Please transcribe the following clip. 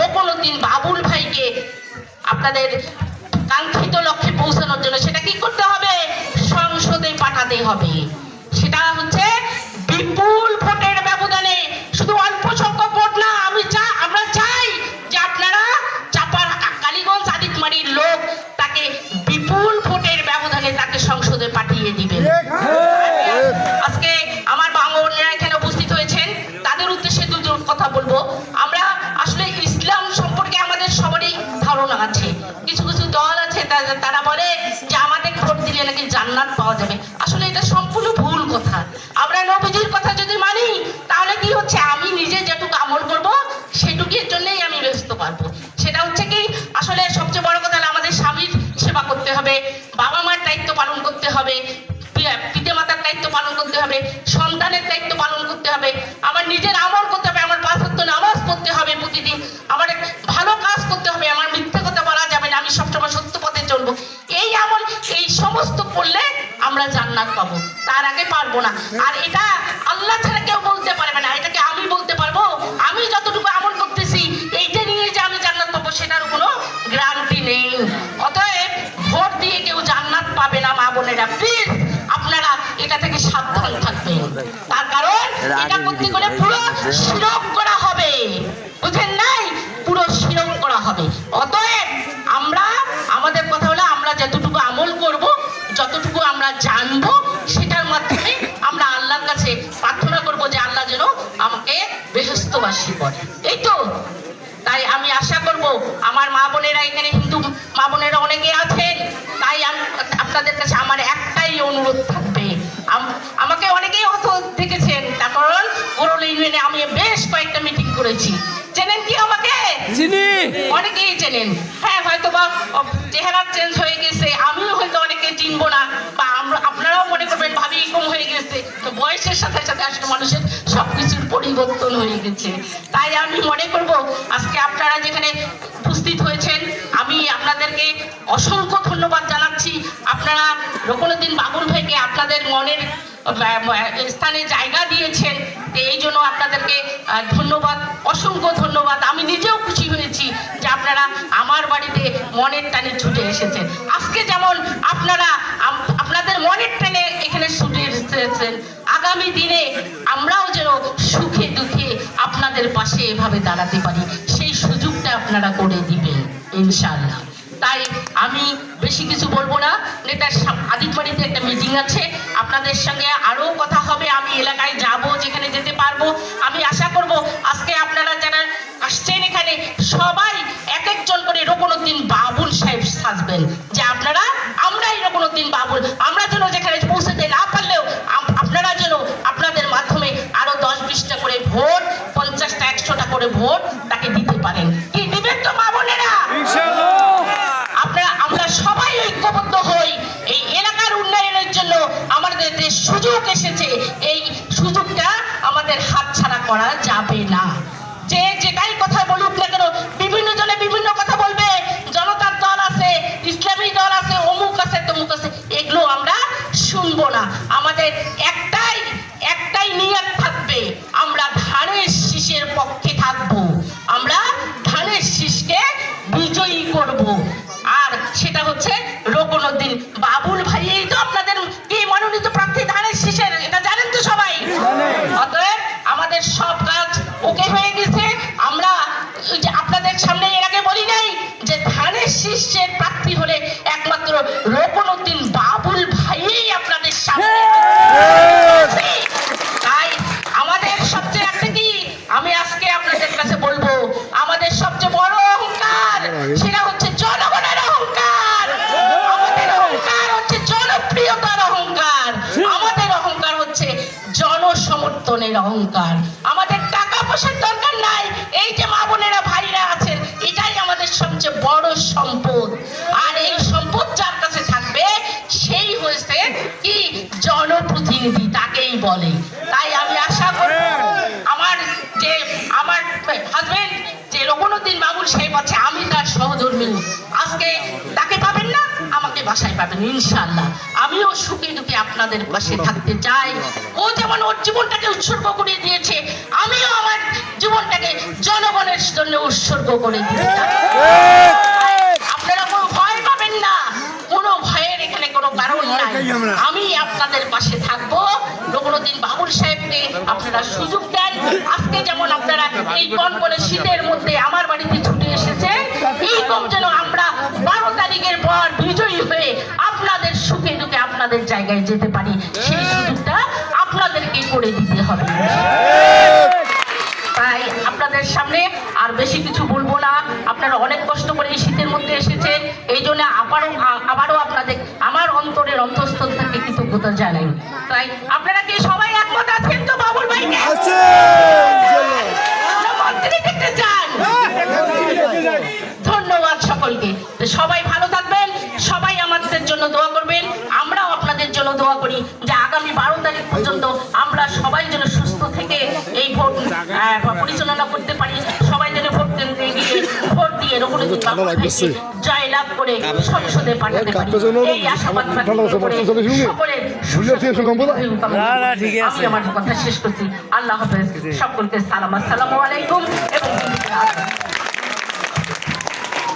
রোকনুদ্দিন বাবুল ভাইকে আপনাদের কাঙ্ক্ষিত লক্ষ্যে পৌঁছানোর জন্য সেটা কি করতে হবে? সংসদে পাঠাতে হবে। সেটা হচ্ছে বিপুল ভোটের ব্যবধানে। শুধু অল্প সংখ্যক ভোট না, আমি চা, আমরা চাই যে আপনারা চাপার কালীগঞ্জ আদিতমারির লোক তাকে বিপুল ভোটের ব্যবধানে তাকে সংসদে পাঠিয়ে দিবেন। তা- তারা বলে যে আমাদের ভোট দিলে নাকি জান্নাত পাওয়া যাবে। আসলে এটা সম্পূর্ণ ভুল কথা। আমরা নবীজির কথা যদি মানি, তাহলে কি হচ্ছে? আমি নিজে যেটুকু আমল করব সেটুকুর জন্যই আমি ব্যস্ত পারব। এটা আল্লাহ ছাড়া কেউ বলতে পারবে না। এটাকে আমি বলতে পারব আমি যতটুকু আমল করতেছি এইটা নিয়ে যে আমি জান্নাত পাবো সেটার কোনো গ্যারান্টি নেই। অতএব ভোট দিয়ে কেউ জান্নাত পাবে না মা বোনেরা। প্লিজ আপনারা এটা থেকে সাবধান থাকবেন। তার কারণ এটা করতে গেলে পুরো শিরক করা হবে। বুঝেন নাই? পুরো শিরক করা হবে। অতএব করে এই তো তাই আমি আশা করব আমার মা বোনেরা এখানে হিন্দু মা বোনেরা অনেকে আছেন তাই আপনাদের কাছে আমার একটাই অনুরোধ থাকবে। আমাকে অনেকেই হত দেখেছেন তার কারণ গোরল ইউনিয়নে আমি বেশ কয়েকটা মিটিং করেছি। চেনেন কি আমাকে? অনেকেই চেনেন। হ্যাঁ হয়তো বা চেহারা চেঞ্জ হয়ে গেছে আমিও হয়তো অনেকে চিনবো না বা আমরা আপনারাও মনে করবেন ভাবি কম হয়ে গেছে। তো বয়সের সাথে সাথে আসলে মানুষের সব কিছুর পরিবর্তন হয়ে গেছে। তাই আমি মনে করব, আজকে আপনারা যেখানে উপস্থিত হয়েছেন, আমি আপনাদেরকে অসংখ্য ধন্যবাদ জানাচ্ছি। আপনারা রকনুদ্দিন বাবুল ভাইকে আপনাদের মনের স্থানে জায়গা দিয়েছেন। এই জন্য আপনাদেরকে ধন্যবাদ, অসংখ্য ধন্যবাদ। আমি নিজেও খুশি হয়েছি যে আপনারা আমার বাড়িতে মনের টানে ছুটে এসেছেন। আজকে যেমন আপনারা আপনাদের মনের টানে এখানে ছুটে এসেছেন আগামী দিনে আমরাও যেন সুখে দুঃখে আপনাদের পাশে এভাবে দাঁড়াতে পারি। সেই সুযোগটা আপনারা করে দিবেন ইনশাল্লাহ তাই আমি বেশি কিছু বলব না। নেতার আদিত বাড়িতে একটা মিটিং আছে। আপনাদের সঙ্গে আরও কথা হবে। আমি এলাকায় যাব, যেখানে যেতে ভোট তাকে দিতে পারেন। কি দিবেন তো মা বোনেরা? আপনারা আমরা সবাই ঐক্যবদ্ধ হই এই এলাকার উন্নয়নের জন্য। আমাদের যে সুযোগ এসেছে এই সুযোগটা আমাদের হাতছাড়া করা যাবে থাকব। আমরা ধানের শীষকে বিজয়ী করব। আর সেটা হচ্ছে রোকনুদ্দিন বাবুল ভাই এই তো আপনাদের কি মনোনীত প্রার্থী ধানের শীষের এটা জানেন তো সবাই? অতএব আমাদের সব কাজ ওকে হয়ে গেছে। জনসমর্থনের অহংকার। আমাদের টাকা পয়সার দরকার নাই। এই যে মা বোনেরা, ভাইরা আছেন, এটাই আমাদের সবচেয়ে বড় সম্পদ। আর এই সম্পদ যার কাছে থাকবে, সেই হয়েছে কি? জনপ্রতিনিধি, তাকেই বলে। তাই আমি আশা করব, আমার যে, আমার হাজবেন্ড যে রঘুনুদ্দিন বাবুল সাহেব আছে আমি তার সহধর্মী আজকে তাকে পাবেন না, আমাকে বাসায় পাবেন, ইনশাআল্লাহ। আমিও সুখে দুঃখে আপনাদের পাশে থাকতে চাই। ও যেমন ওর জীবনটাকে উৎসর্গ করে দিয়েছে আমিও আমার জীবনটাকে জনগণের জন্য উৎসর্গ করে দিতে আপনারা কোনো ভয় পাবেন না কোনো ভয়ের এখানে কোনো কারণ নাই। আমি আপনাদের পাশে থাকব। কোনোদিন বাবুল সাহেবকে আপনারা সুযোগ দেন। আজকে যেমন আপনারা এই কনকনে শীতের মধ্যে জায়গায় যেতে পারি, সেই সুযোগটা আপনাদেরকে করে দিতে হবে। তাই আপনাদের সামনে আর বেশি কিছু বলব না। আপনারা অনেক কষ্ট করে এই শীতের মধ্যে এসেছেন এই জন্য আবারও আবারও আপনাদের, আমার অন্তরের অন্তঃস্থল থেকে কৃতজ্ঞতা জানাই। তাই আপনারা বারো তারিখ পর্যন্ত আমরা সবাই যেন সুস্থ থেকে এই ভোট পরিচালনা করতে পারি। সবাই যেন ভোট কেন্দ্রে গিয়ে ভোট দিয়ে রঘুনাথ জয় লাভ করে সংসদে পাঠাতে পারি। এই আশাবাদ। সকলের। আমি আমার কথা শেষ করছি। আল্লাহ হাফেজ। সকলকে সালাম। আসসালামু আলাইকুম এবং